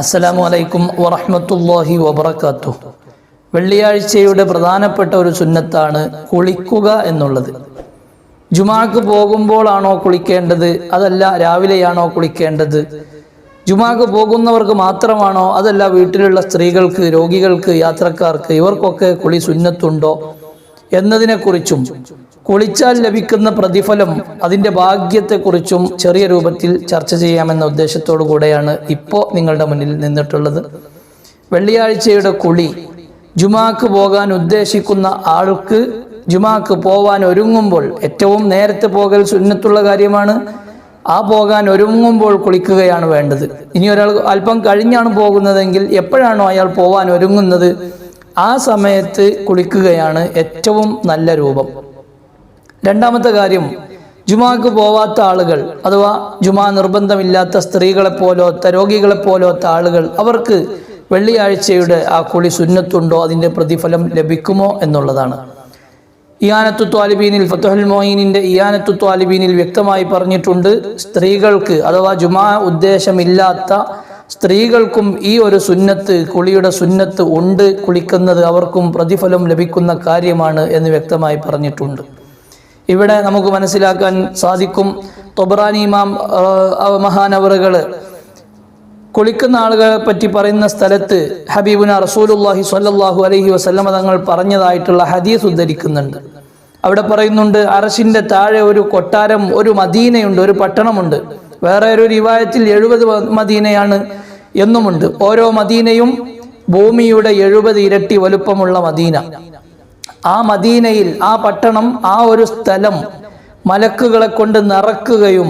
അസ്സലാമു അലൈക്കും വറഹ്മത്തുള്ളാഹി വബർക്കാത്തു വെള്ളിയാഴ്ചയുടെ പ്രധാനപ്പെട്ട ഒരു സുന്നത്താണ് കുളിക്കുക എന്നുള്ളത്. ജുമാക്ക് പോകുമ്പോഴാണോ കുളിക്കേണ്ടത്? അതല്ല രാവിലെയാണോ കുളിക്കേണ്ടത്? ജുമാക്ക് പോകുന്നവർക്ക് മാത്രമാണോ? അതല്ല വീട്ടിലുള്ള സ്ത്രീകൾക്ക് രോഗികൾക്ക് യാത്രക്കാർക്ക് ഇവർക്കൊക്കെ കുളി സുന്നത്തുണ്ടോ എന്നതിനെക്കുറിച്ചും കുളിച്ചാൽ ലഭിക്കുന്ന പ്രതിഫലം അതിന്റെ ഭാഗ്യത്തെക്കുറിച്ചും ചെറിയ രൂപത്തിൽ ചർച്ച ചെയ്യാമെന്ന ഉദ്ദേശത്തോടു കൂടെയാണ് ഇപ്പോൾ നിങ്ങളുടെ മുന്നിൽ നിന്നിട്ടുള്ളത്. വെള്ളിയാഴ്ചയുടെ കുളി ജുമാക്ക് പോകാൻ ഉദ്ദേശിക്കുന്ന ആൾക്ക് ജുമാക്ക് പോവാൻ ഒരുങ്ങുമ്പോൾ ഏറ്റവും നേരത്തെ പോകൽ സുന്നത്തുള്ള കാര്യമാണ്. ആ പോകാൻ ഒരുങ്ങുമ്പോൾ കുളിക്കുകയാണ് വേണ്ടത്. ഇനി ഒരാൾ അല്പം കഴിഞ്ഞാണ് പോകുന്നതെങ്കിൽ എപ്പോഴാണോ അയാൾ പോവാൻ ഒരുങ്ങുന്നത്? ആ സമയത്ത് കുളിക്കുകയാണ് ഏറ്റവും നല്ല രൂപം. രണ്ടാമത്തെ കാര്യം ജുമാക്ക് പോവാത്ത ആളുകൾ അഥവാ ജുമാ നിർബന്ധമില്ലാത്ത സ്ത്രീകളെ പോലോത്ത രോഗികളെ പോലോത്ത ആളുകൾ അവർക്ക് വെള്ളിയാഴ്ചയുടെ ആ കുളി സുന്നത്തുണ്ടോ? അതിന്റെ പ്രതിഫലം ലഭിക്കുമോ എന്നുള്ളതാണ്. ഇയാനത്തു ത്വാലിബീനിൽ ഫത്തുഹൽ മോയിനിന്റെ ഇയാനത്തു ത്വാലിബീനിൽ വ്യക്തമായി പറഞ്ഞിട്ടുണ്ട് സ്ത്രീകൾക്ക് അഥവാ ജുമാ ഉദ്ദേശമില്ലാത്ത സ്ത്രീകൾക്കും ഈ ഒരു സുന്നത്ത് കുളിയുടെ സുന്നത്ത് ഉണ്ട് കുളിക്കുന്നത് അവർക്കും പ്രതിഫലം ലഭിക്കുന്ന കാര്യമാണ് എന്ന് വ്യക്തമായി പറഞ്ഞിട്ടുണ്ട്. ഇവിടെ നമുക്ക് മനസ്സിലാക്കാൻ സാധിക്കും തൊബറാനി ഇമാം മഹാനവറുകൾ കുളിക്കുന്ന ആളുകളെ പറ്റി പറയുന്ന സ്ഥലത്ത് ഹബീബുന റസൂലുല്ലാഹി സ്വല്ലല്ലാഹു അലൈഹി വസല്ലമ തങ്ങൾ പറഞ്ഞതായിട്ടുള്ള ഹദീസ് ഉദ്ധരിക്കുന്നുണ്ട്. അവിടെ പറയുന്നുണ്ട് അറശിന്റെ താഴെ ഒരു കൊട്ടാരം ഒരു മദീനയുണ്ട് ഒരു പട്ടണമുണ്ട്. വേറെ ഒരു റിവായത്തിൽ എഴുപത് മദീനയാണ് എന്നുമുണ്ട്. ഓരോ മദീനയും ഭൂമിയുടെ എഴുപത് ഇരട്ടി വലുപ്പമുള്ള മദീന. ആ മദീനയിൽ ആ പട്ടണം ആ ഒരു സ്ഥലം മലക്കുകളെ കൊണ്ട് നിറക്കുകയും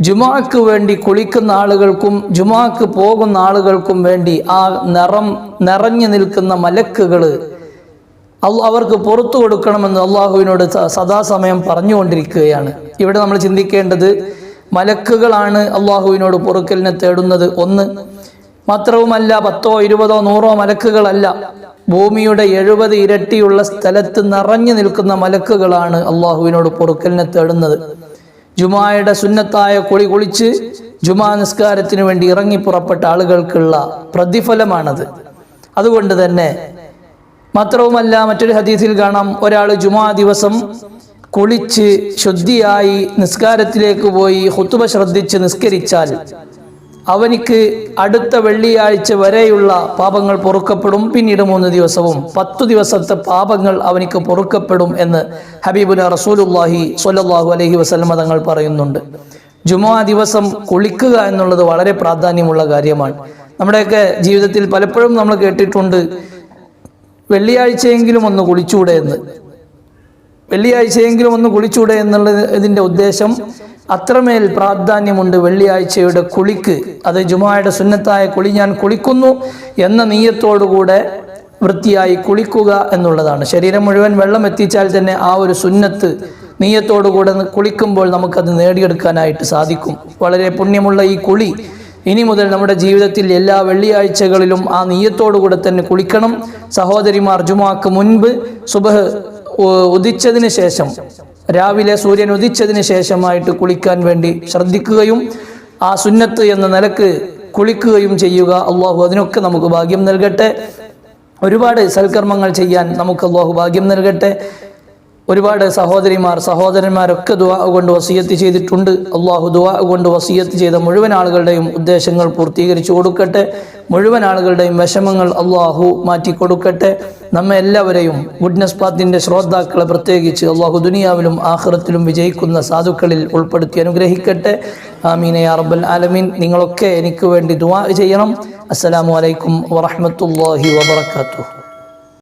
ജുമാക്ക് വേണ്ടി കുളിക്കുന്ന ആളുകൾക്കും ജുമാക്ക് പോകുന്ന ആളുകൾക്കും വേണ്ടി ആ നിറം നിറഞ്ഞു നിൽക്കുന്ന മലക്കുകൾ അവർക്ക് പുറത്തു കൊടുക്കണമെന്ന് അള്ളാഹുവിനോട് സദാസമയം പറഞ്ഞുകൊണ്ടിരിക്കുകയാണ്. ഇവിടെ നമ്മൾ ചിന്തിക്കേണ്ടത് മലക്കുകളാണ് അള്ളാഹുവിനോട് പൊറുക്കലിനെ തേടുന്നത്. ഒന്ന് മാത്രവുമല്ല പത്തോ ഇരുപതോ നൂറോ മലക്കുകളല്ല. ഭൂമിയുടെ എഴുപത് ഇരട്ടിയുള്ള സ്ഥലത്ത് നിറഞ്ഞു നിൽക്കുന്ന മലക്കുകളാണ് അള്ളാഹുവിനോട് പൊറുക്കലിനെ തേടുന്നത്. ജുമായുടെ സുന്നത്തായ കുളി കുളിച്ച് ജുമാ നിസ്കാരത്തിന് വേണ്ടി ഇറങ്ങി പുറപ്പെട്ട ആളുകൾക്കുള്ള പ്രതിഫലമാണത്. അതുകൊണ്ട് തന്നെ മാത്രവുമല്ല മറ്റൊരു ഹദീസിൽ കാണാം. ഒരാൾ ജുമാ ദിവസം കുളിച്ച് ശുദ്ധിയായി നിസ്കാരത്തിലേക്ക് പോയി ഹുത്തുബ ശ്രദ്ധിച്ച് നിസ്കരിച്ചാൽ അവനിക്ക് അടുത്ത വെള്ളിയാഴ്ച വരെയുള്ള പാപങ്ങൾ പൊറുക്കപ്പെടും. പിന്നീട് മൂന്ന് ദിവസവും പത്തു ദിവസത്തെ പാപങ്ങൾ അവനിക്ക് പൊറുക്കപ്പെടും എന്ന് ഹബീബുന റസൂലുല്ലാഹി സൊല്ലാഹു അലഹി വസ്ലമ തങ്ങൾ പറയുന്നുണ്ട്. ജുമാ ദിവസം കുളിക്കുക എന്നുള്ളത് വളരെ പ്രാധാന്യമുള്ള കാര്യമാണ്. നമ്മുടെയൊക്കെ ജീവിതത്തിൽ പലപ്പോഴും നമ്മൾ കേട്ടിട്ടുണ്ട് വെള്ളിയാഴ്ചയെങ്കിലും ഒന്ന് കുളിച്ചൂടെ എന്ന്. വെള്ളിയാഴ്ചയെങ്കിലും ഒന്ന് കുളിച്ചൂടെ എന്നുള്ള ഇതിന്റെ ഉദ്ദേശം അത്രമേൽ പ്രാധാന്യമുണ്ട് വെള്ളിയാഴ്ചയുടെ കുളിക്ക്. അത് ജുമായുടെ സുന്നത്തായ കുളി ഞാൻ കുളിക്കുന്നു എന്ന നീയത്തോടുകൂടെ വൃത്തിയായി കുളിക്കുക എന്നുള്ളതാണ്. ശരീരം മുഴുവൻ വെള്ളം എത്തിച്ചാൽ തന്നെ ആ ഒരു സുന്നത്ത് നീയത്തോടുകൂടെ കുളിക്കുമ്പോൾ നമുക്കത് നേടിയെടുക്കാനായിട്ട് സാധിക്കും. വളരെ പുണ്യമുള്ള ഈ കുളി. ഇനി മുതൽ നമ്മുടെ ജീവിതത്തിൽ എല്ലാ വെള്ളിയാഴ്ചകളിലും ആ നീയത്തോടുകൂടെ തന്നെ കുളിക്കണം. സഹോദരിമാർ ജുമാക്ക് മുൻപ് സുബഹ് ഉദിച്ചതിന് ശേഷം രാവിലെ സൂര്യൻ ഉദിച്ചതിന് ശേഷമായിട്ട് കുളിക്കാൻ വേണ്ടി ശ്രദ്ധിക്കുകയും ആ സുന്നത്ത് എന്ന നിലയ്ക്ക് കുളിക്കുകയും ചെയ്യുക അള്ളാഹു അതിനൊക്കെ നമുക്ക് ഭാഗ്യം നൽകട്ടെ. ഒരുപാട് സൽക്കർമ്മങ്ങൾ ചെയ്യാൻ നമുക്ക് അള്ളാഹു ഭാഗ്യം നൽകട്ടെ. ഒരുപാട് സഹോദരിമാർ സഹോദരന്മാരൊക്കെ ദുവാ കൊണ്ട് വസീയത്ത് ചെയ്തിട്ടുണ്ട്. അള്ളാഹു ദുവാ കൊണ്ട് വസീയത്ത് ചെയ്ത മുഴുവൻ ആളുകളുടെയും ഉദ്ദേശങ്ങൾ പൂർത്തീകരിച്ചു കൊടുക്കട്ടെ. മുഴുവൻ ആളുകളുടെയും വിഷമങ്ങൾ അള്ളാഹു മാറ്റി കൊടുക്കട്ടെ. നമ്മെ എല്ലാവരെയും ഗുഡ്നസ് പാത്തിന്റെ ശ്രോതാക്കളെ പ്രത്യേകിച്ച് അള്ളാഹു ദുനിയാവിലും ആഹ്റത്തിലും വിജയിക്കുന്ന സാധുക്കളിൽ ഉൾപ്പെടുത്തി അനുഗ്രഹിക്കട്ടെ. ആമീന അറബൽ ആലമീൻ. നിങ്ങളൊക്കെ എനിക്ക് വേണ്ടി ദുവാ ചെയ്യണം. അസ്സലാമു അലൈക്കും വറഹമത്തല്ലാഹി വബർക്കാത്തു